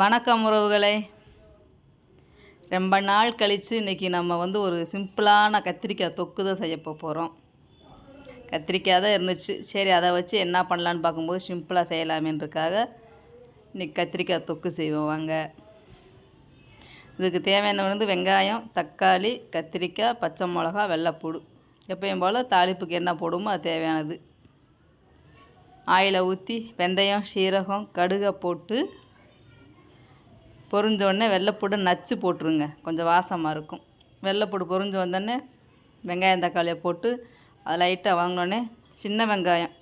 வணக்கம் உறவுகளை. ரொம்ப நாள் கழித்து இன்றைக்கி நம்ம வந்து ஒரு சிம்பிளான கத்திரிக்காய் தொக்கு தான் செய்ய போகிறோம் கத்திரிக்காய் தான் இருந்துச்சு. சரி அதை வச்சு என்ன பண்ணலான்னு பார்க்கும்போது சிம்பிளாக செய்யலாமேன்றக்காக இன்றைக்கி கத்திரிக்காய் தொக்கு செய்வோம். வாங்க. இதுக்கு தேவையான வந்து வெங்காயம் தக்காளி கத்திரிக்காய் பச்சை மிளகா வெள்ளைப்பூடு. எப்பயும் போல் தாளிப்புக்கு என்ன போடுமோ அது தேவையானது. ஆயிலை ஊற்றி வெந்தயம் சீரகம் கடுகை போட்டு பொறிஞ்சோடனே வெள்ளைப்பூடு நச்சு போட்டுருங்க. கொஞ்சம் வாசமாக இருக்கும். வெள்ளைப்பூடு பொறிஞ்சு வந்தோடனே வெங்காயம் தக்காளியை போட்டு அது லைட்டாக வாங்கினோடனே சின்ன வெங்காயம்.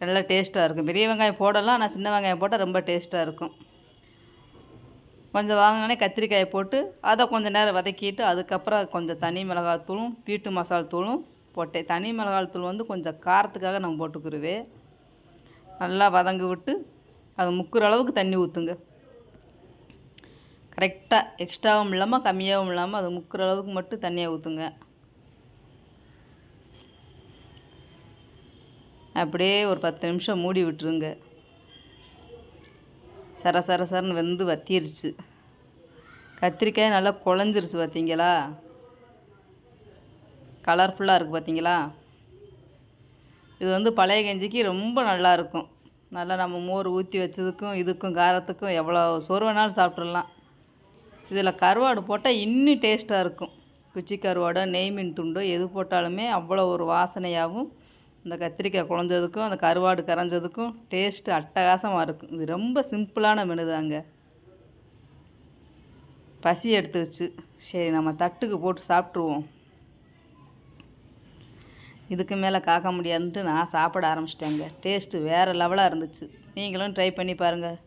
நல்லா டேஸ்ட்டாக இருக்கும். பெரிய வெங்காயம் போடலாம் ஆனால் சின்ன வெங்காயம் போட்டால் ரொம்ப டேஸ்ட்டாக இருக்கும். கொஞ்சம் வாங்கினோடனே கத்திரிக்காயை போட்டு அதை கொஞ்சம் நேரம் வதக்கிட்டு அதுக்கப்புறம் கொஞ்சம் தனி மிளகாய் தூளும் வீட்டு மசாலா தூளும் போட்டேன். தனி மிளகாய் தூள் வந்து கொஞ்சம் காரத்துக்காக நம்ம போட்டுக்குருவே நல்லா வதங்கி விட்டு அது முக்குற அளவுக்கு தண்ணி ஊற்றுங்க கரெக்டாக எக்ஸ்ட்ராவும் இல்லாமல் கம்மியாகவும் இல்லாமல் அது முக்கிற அளவுக்கு மட்டும் தண்ணியை ஊற்றுங்க அப்படியே ஒரு பத்து நிமிஷம் மூடி விட்டுருங்க. சர சர சரன்னு வெந்து வத்திருச்சு. கத்திரிக்காய் நல்லா குழஞ்சிருச்சு பார்த்தீங்களா? கலர்ஃபுல்லாக இருக்குது பார்த்தீங்களா? இது வந்து பழைய கஞ்சிக்கு ரொம்ப நல்லா இருக்கும். நல்லா நம்ம மோர் ஊற்றி வச்சதுக்கும் இதுக்கும் காரத்துக்கும் எவ்வளோ சோறு வேணாலும் சாப்பிட்றலாம் இதில் கருவாடு போட்டால் இன்னும் டேஸ்ட்டாக இருக்கும். குச்சி கருவாடோ நெய் மீன் துண்டோ எது போட்டாலுமே அவ்வளோ ஒரு வாசனையாகவும் இந்த கத்திரிக்காய் குழஞ்சதுக்கும் அந்த கருவாடு கரைஞ்சதுக்கும் டேஸ்ட்டு அட்டகாசமாக இருக்கும். இது ரொம்ப சிம்பிளான மெனு தாங்க. பசி எடுத்துருச்சு. சரி நம்ம தட்டுக்கு போட்டு சாப்பிட்ருவோம் இதுக்கு மேலே காக்க முடியாதுன்ட்டு நான் சாப்பிட ஆரம்பிச்சிட்டேங்க. டேஸ்ட்டு வேறு லெவலாக இருந்துச்சு. நீங்களும் ட்ரை பண்ணி பாருங்கள்